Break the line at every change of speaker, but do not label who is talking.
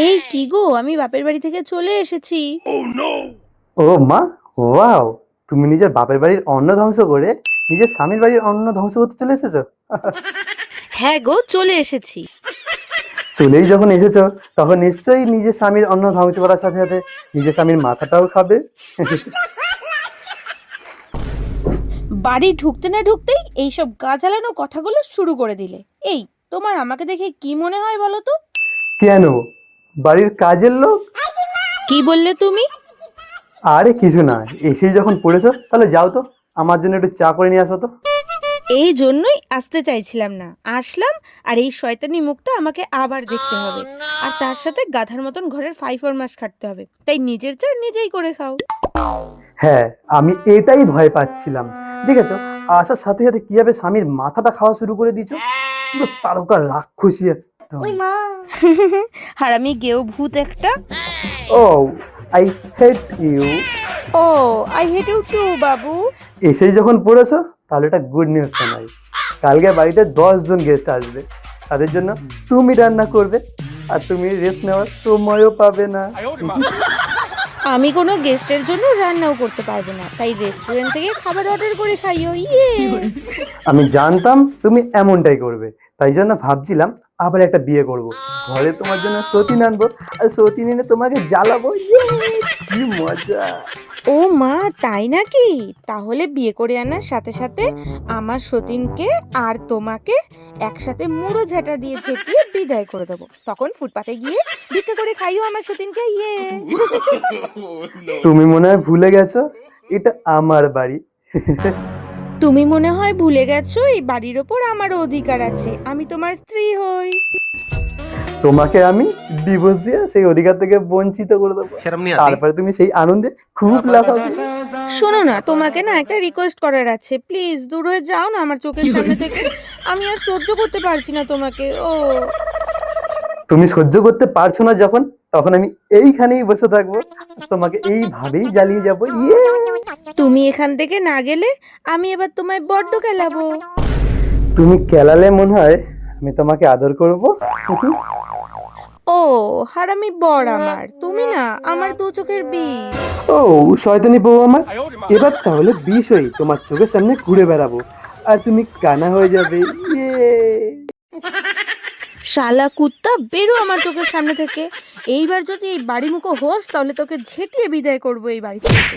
এই কি গো? আমি বাপের বাড়ি থেকে চলে এসেছি।
ও মা ওয়াও! তুমি নিজের বাপের বাড়ির অন্ন ধ্বংস করে নিজের স্বামীর বাড়ির অন্ন ধ্বংস করতে চলে এসেছ?
হ্যাঁ গো চলে এসেছি।
চলেই যখন এসেছ তখন নিশ্চয়ই নিজের স্বামীর অন্ন ধ্বংস করার সাথে সাথে নিজের স্বামীর মাথাটাও খাবে।
বাড়ি ঢুকতে না ঢুকতেই এইসব গা জ্বালানো কথাগুলো শুরু করে দিলে। এই তোমার আমাকে দেখে কি মনে হয় বলো তো?
কেন? বাড়ির কাজের লোক?
কি বললে তুমি?
আরে কিছু না এসে যখন পড়েছো তাহলে যাও তো আমার জন্য একটু চা করে নিয়ে আসো তো।
এই জন্যই আসতে চাইছিলাম না। আসলাম আর এই শয়তানি মুখটা আমাকে আবার দেখতে হবে। আর তার সাথে গাধার মতন ঘরের ফাইফর মাস খাটতে হবে। তাই নিজের চা নিজেই করে খাও।
হ্যাঁ আমি এটাই ভয় পাচ্ছিলাম। দেখেছ আসার সাথে সাথে কীভাবে স্বামীর মাথাটা খাওয়া শুরু করে দিয়েছ? পুরো তারকা রাক্ষসী। একদম।
আমি গেও ভূত একটা।
ও I hate you
oh I hate you too বাবু।
এসেই যখন পড়েছো তাহলে এটা গুড নিউজ শোনাই। কালকে বাড়িতে দশ জন গেস্ট আসবে। তাদের জন্য তুমি রান্না করবে আর তুমি রেস্ট নেওয়ার সময়ও পাবে না।
আমি কোনো গেস্টের জন্য রান্নাও করতে পারব না। তাই রেস্টুরেন্ট থেকে খাবার অর্ডার করে খাইও ইয়ে।
আমি জানতাম তুমি এমনটাই করবে। তাই জন্য ভাবছিলাম আবার একটা বিয়ে করব। ঘরে তোমার জন্য সতীন আনব আর সতীন এনে তোমাকে জ্বালাবো। ইয়ে, কি মজা।
ও মা তাই নাকি? তাহলে বিয়ে করে আনার সাথে সাথে আমার সতীনকে আর তোমাকে একসাথে মুড়ো ঝাঁটা দিয়ে ঝেঁটিয়ে বিদায় করে দেবো। তখন ফুটপাতে গিয়ে ভিক্ষা করে খাইও আমার সতীনকে ইয়ে।
তুমি মনে হয় ভুলে গেছো? এটা আমার বাড়ি।
তুমি মনে হয় ভুলে গেছো এই বাড়ির ওপর আমার অধিকার আছে। আমি তোমার স্ত্রী হই।
তোমাকে আমি ডিভোর্স দিয়ে সেই অধিকার থেকে বঞ্চিত করে দেবো। তারপরে তুমি সেই আনন্দে খুব লাফাবে
শোনো না তোমাকে না একটা রিকোয়েস্ট করার আছে। প্লিজ দূর হয়ে যাও না আমার চোখের সামনে থেকে। আমি আর সহ্য করতে পারছি না তোমাকে ও।
তুমি সহ্য করতে পারছ না যখন তখন আমি এইখানেই বসে থাকব। তোমাকে এইভাবেই জ্বালিয়ে যাব। ইয়ে!
তুমি এখান থেকে না গেলে আমি এবার তোমায় বড্ড খেলাবো।
তুমি কেলালে মনে হয় আমি তোমাকে আদর করব।
ও হারামি বর আমার। তুমি না আমার দু চোখের বিষ।
ও শয়তানি বউ আমার। এবার তাহলে বিষ হই তোমার চোখের সামনে ঘুরে বেড়াবো। আর তুমি কানা হয়ে যাবে। ইয়ে।
শালা কুত্তা বেরো আমার চোখের সামনে থেকে। এইবার যদি এই বাড়ি মুখো হোস তাহলে তোকে ঝেঁটিয়ে বিদায় করব এই বাড়ি থেকে।